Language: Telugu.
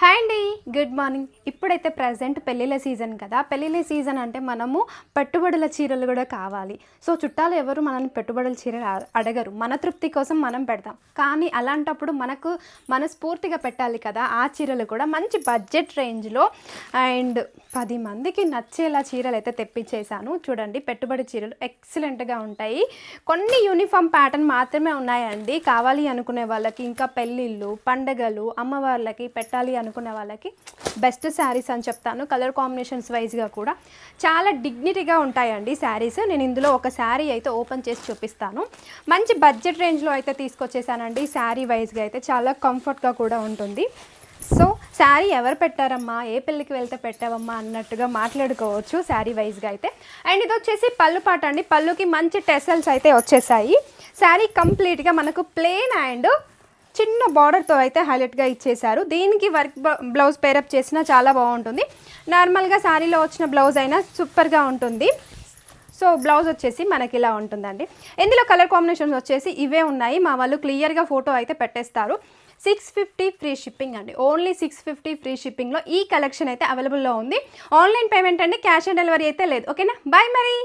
హాయ్ అండి. Good morning. ఇప్పుడైతే ప్రజెంట్ పెళ్ళిళ్ళ సీజన్ కదా. పెళ్ళిళ్ళ సీజన్ అంటే మనము పెట్టుబడుల చీరలు కూడా కావాలి. సో చుట్టాలు ఎవరు మనల్ని పెట్టుబడుల చీరలు అడగరు. మన తృప్తి కోసం మనం పెడతాం. కానీ అలాంటప్పుడు మనకు మనస్ఫూర్తిగా పెట్టాలి కదా ఆ చీరలు కూడా. మంచి బడ్జెట్ రేంజ్లో అండ్ పది మందికి నచ్చేలా చీరలు అయితే తెప్పించేశాను. చూడండి పెట్టుబడి చీరలు ఎక్సలెంట్గా ఉంటాయి. కొన్ని యూనిఫామ్ ప్యాటర్న్ మాత్రమే ఉన్నాయండి. కావాలి అనుకునే వాళ్ళకి ఇంకా పెళ్ళిళ్ళు పండగలు అమ్మవార్లకి పెట్టాలి అనుకునే వాళ్ళకి బెస్ట్ శారీస్ అని చెప్తాను కలర్ కాంబినేషన్స్ వైజ్గా కూడా. చాలా డిగ్నిటీగా ఉంటాయండి శారీస్ నేను ఇందులో ఒక శారీ అయితే ఓపెన్ చేసి చూపిస్తాను. మంచి బడ్జెట్ రేంజ్లో అయితే తీసుకొచ్చేసానండి శారీ వైజ్గా అయితే. చాలా కంఫర్ట్గా కూడా ఉంటుంది. సో శారీ ఎవరు పెట్టారమ్మా? ఏ పెళ్ళికి వెళ్తే పెట్టావమ్మా? అన్నట్టుగా మాట్లాడుకోవచ్చు శారీ వైజ్గా అయితే. అండ్ ఇది వచ్చేసి పళ్ళు పాట అండి. పళ్ళుకి మంచి టెసల్స్ అయితే వచ్చేసాయి. శారీ కంప్లీట్గా మనకు ప్లెయిన్ అండ్ చిన్న బార్డర్తో అయితే హైలైట్గా ఇచ్చేశారు. దీనికి వర్క్ బ్లౌజ్ పేరప్ చేసినా చాలా బాగుంటుంది. నార్మల్గా శారీలో వచ్చిన బ్లౌజ్ అయినా సూపర్గా ఉంటుంది. సో బ్లౌజ్ వచ్చేసి మనకి ఇలా ఉంటుందండి. ఇందులో కలర్ కాంబినేషన్స్ వచ్చేసి ఇవే ఉన్నాయి. మా వాళ్ళు క్లియర్గా ఫోటో అయితే పెట్టేస్తారు. సిక్స్ ఫిఫ్టీ ఫ్రీ షిప్పింగ్ అండి. ఓన్లీ సిక్స్ ఫిఫ్టీ ఫ్రీ షిప్పింగ్లో ఈ కలెక్షన్ అయితే అవైలబుల్లో ఉంది. ఆన్లైన్ పేమెంట్ అండి క్యాష్ ఆన్ డెలివరీ అయితే లేదు. ఓకేనా బాయ్ మరి.